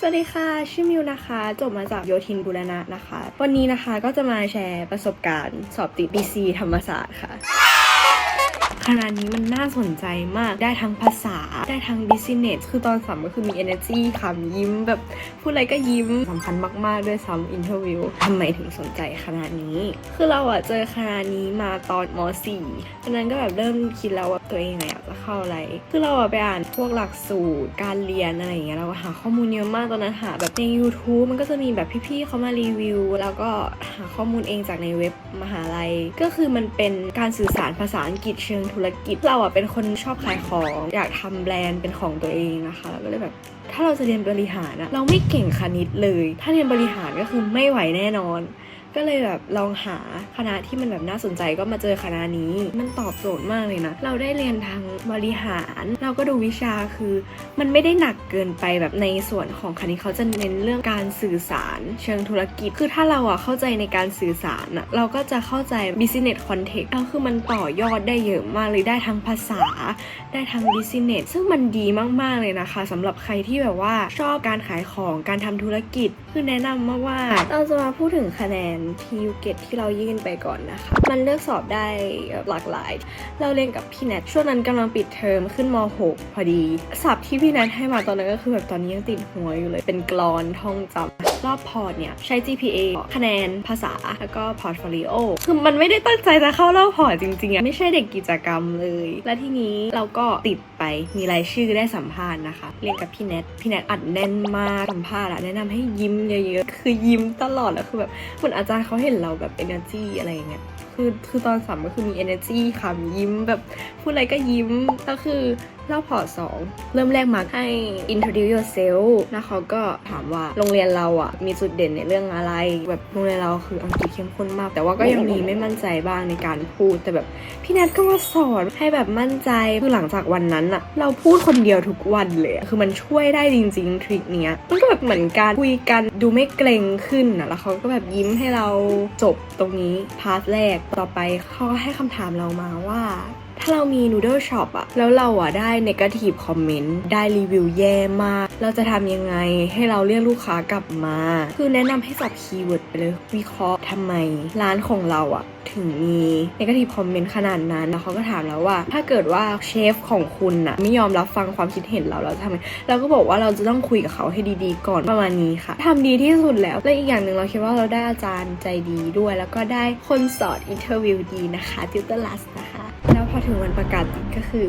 สวัสดีค่ะ ชื่อมิวนะคะ จบมาจากโยธินบุรณะนะคะ วันนี้นะคะก็จะมาแชร์ประสบการณ์สอบติด BC ธรรมศาสตร์ค่ะ คณะนี้มันน่าสนใจมากได้ทั้งภาษาได้ทั้ง business คือตอนสามก็คือมี energy ขำยิ้มแบบพูดอะไรก็ยิ้มสำคัญมาก ๆ ด้วยซ้ำ interview ทำไมถึงสนใจคณะนี้ คือเราอะเจอคณะนี้มาตอนม .4 ตอนนั้นก็แบบเริ่มคิดแล้วว่าตัวเองอะอยากจะเข้าอะไร คือเราอะไปอ่านพวกหลักสูตรการเรียนอะไรอย่างเงี้ยเราก็หาข้อมูลเยอะมากตอนนั้นหาแบบใน YouTube มันก็จะมีแบบพี่ๆเขามารีวิว แล้วก็หาข้อมูลเองจากในเว็บมหาลัย ก็คือมันเป็นการสื่อสารภาษาอังกฤษเชิงธุธุรกิจ เราอะเป็นคนชอบขายของ อยากทำแบรนด์เป็นของตัวเองนะคะแล้วก็เลยแบบถ้าเราจะเรียนบริหารอะเราไม่เก่งคณิตเลย ถ้าเรียนบริหารก็คือไม่ไหวแน่นอน ก็เลยแบบลองหาคณะที่มันแบบน่าสนใจก็มาเจอคณะนี้ มันตอบโจทย์มากเลยนะ เราได้เรียนทางบริหาร เราก็ดูวิชาคือ มันไม่ได้หนักเกินไปแบบในส่วนของคณิตเขาจะเน้นเรื่องการสื่อสาร เชิงธุรกิจ คือถ้าเราอะเข้าใจในการสื่อสารอะเราก็จะเข้าใจ business context แล้วคือมันต่อยอดได้เยอะมากเลยได้ทั้งภาษา ได้ทั้ง business ซึ่งมันดีมากๆเลยนะคะสำหรับใครที่แบบว่าชอบการขายของการทำธุรกิจ คือแนะนำมากว่าเราจะมาพูดถึงคะแนน PU g e t ที่เรายื่นไปก่อนนะคะ มันเลือกสอบได้หลากหลาย เราเรียนกับพี่แนทช่วงนั้นกำลังปิดเทอมขึ้นม .6 พอดีศัพท์ที่พี่แนทให้มาตอนนั้นก็คือแบบตอนนี้ยังติดหัวอยู่เลยเป็นกลอนท่องจำรอบพอร์ตเนี่ยใช้ GPA คะแนนภาษาแล้วก็พอร์ตโฟลิโอคือมันไม่ได้ตั้งใจจะเข้ารอบพอร์ตจริงๆอะไม่ใช่เด็กกิจกรรมเลย และทีนี้เราก็ติดไปมีรายชื่อได้สัมภาษณ์นะคะ เรียนกับพี่แนทพี่แนทอัดแน่นมากสัมภาษณ์อะแนะนำให้ยิ้มเยอะๆคือยิ้มตลอดแล้วคือแบบมือนอาจารย์เขาเห็นเราแบบ energy อะไรอย่างเงี้ย คือคือตอนสามก็คือมี energy ขำยิ้มแบบพูดอะไรก็ยิ้มแล้วคือรอบพอสองเริ่มแรกมาให้ introduce yourself แล้วเขาก็ถามว่าโรงเรียนเราอะมีจุดเด่นในเรื่องอะไร แบบโรงเรียนเราคืออังกฤษเข้มข้นมาก แต่ว่าก็ยังมีไม่มั่นใจบ้างในการพูด แต่แบบพี่แนทก็มาสอนให้แบบมั่นใจคือหลังจากวันนั้นอะ เราพูดคนเดียวทุกวันเลย คือมันช่วยได้จริง ๆ ทริคเนี้ยมันก็แบบเหมือนการคุยกันดูไม่เกรงขึ้นอะแล้วเขาก็แบบยิ้มให้เราจบตรงนี้พาร์ทแรกต่อไปเขาให้คำถามเรามาว่า ถ้าเรามี Noodle Shop อะแล้วเราอะได้ Negative Comment ได้รีวิวแย่มาก เราจะทำยังไงให้เราเรียกลูกค้ากลับมา คือแนะนำให้สับคีย์เวิร์ดไปเลย วิเคราะห์ทำไมร้านของเราอะถึงมี Negative Comment ขนาดนั้น แล้วเขาก็ถามแล้วว่า ถ้าเกิดว่าเชฟของคุณอะไม่ยอมรับฟังความคิดเห็นเราเราจะทำไงเราก็บอกว่าเราจะต้องคุยกับเขาให้ดีๆ ก่อนประมาณนี้ค่ะทำดีที่สุดแล้วและอีกอย่างหนึ่งเราคิดว่าเราได้อาจารย์ใจดีด้วย แล้วก็ได้คนสอนอินเทอร์วิวดีนะคะติวเตอร์ลัสนะคะ แล้วพอถึงวันประกาศติดก็คือ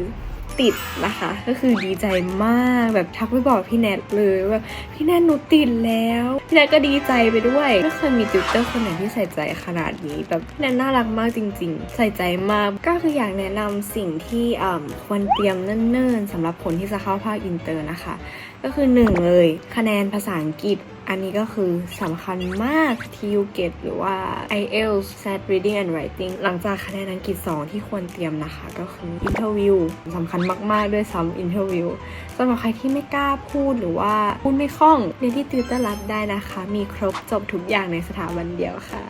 ติดนะคะ ก็คือดีใจมากแบบทักไปบอกพี่แนทเลยว่าพี่แนทหนูติดแล้วพี่แนทก็ดีใจไปด้วยไม่เคยมีติวเตอร์คนไหนที่ใส่ใจขนาดนี้แบบพี่แนทน่ารักมากจริง ๆ ใส่ใจมากก็คืออยากแนะนำสิ่งที่อ่ำควรเตรียมเนิ่นๆสำหรับคนที่จะเข้าภาคอินเตอร์นะคะ ก็คือหนึ่งเลย คะแนนภาษาอังกฤษ อันนี้ก็คือสำคัญมากที่ u g e t หรือว่า IELTS SAT Reading and Writing หลังจากคะแนนอังกฤษ 2 ที่ควรเตรียมนะคะ ก็คือ Interview สำคัญมาก ๆ ด้วยซ้ำ Interview สำหรับใครที่ไม่กล้าพูดหรือว่าพูดไม่คล่องเรียนที่ติวเตอร์รับได้นะคะ มีครบจบทุกอย่างในสถาบันเดียวค่ะ